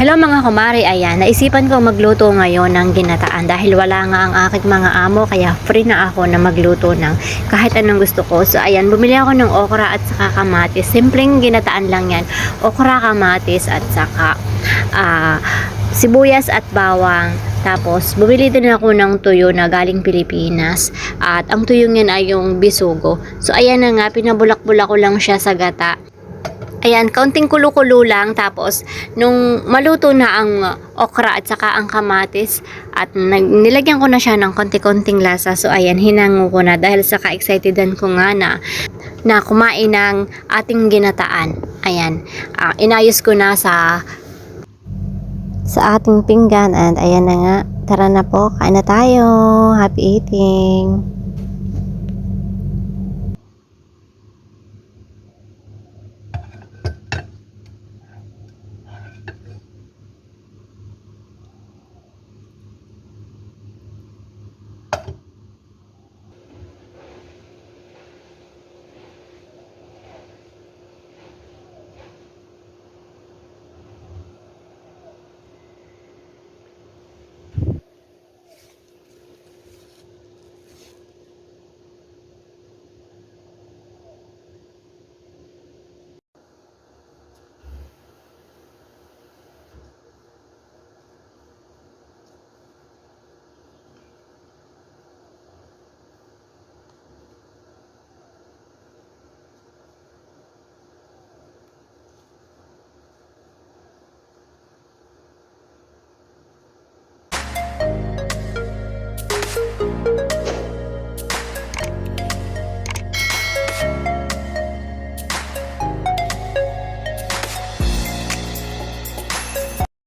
Hello mga kumari, ayan, naisipan ko magluto ngayon ng ginataan dahil wala nga ang aking mga amo kaya free na ako na magluto ng kahit anong gusto ko. So ayan, bumili ako ng okra at saka kamatis. Simpleng ginataan lang yan. Okra, kamatis at saka ah, sibuyas at bawang. Tapos, bumili din ako ng tuyo na galing Pilipinas. At ang tuyo niyan ay yung bisugo. So, ayan na nga, pinabulak-bulak ko lang siya sa gata. Ayan, kaunting kulo-kulo lang. Tapos, nung maluto na ang okra at saka ang kamatis, at nilagyan ko na siya ng konti-konting lasa. So, ayan, hinango ko na dahil sa ka-excitedan ko nga na, na kumain ng ating ginataan. Ayan, ah, inayos ko na sa sa ating pinggan and ayan na nga, tara na po, kain na tayo. Happy eating!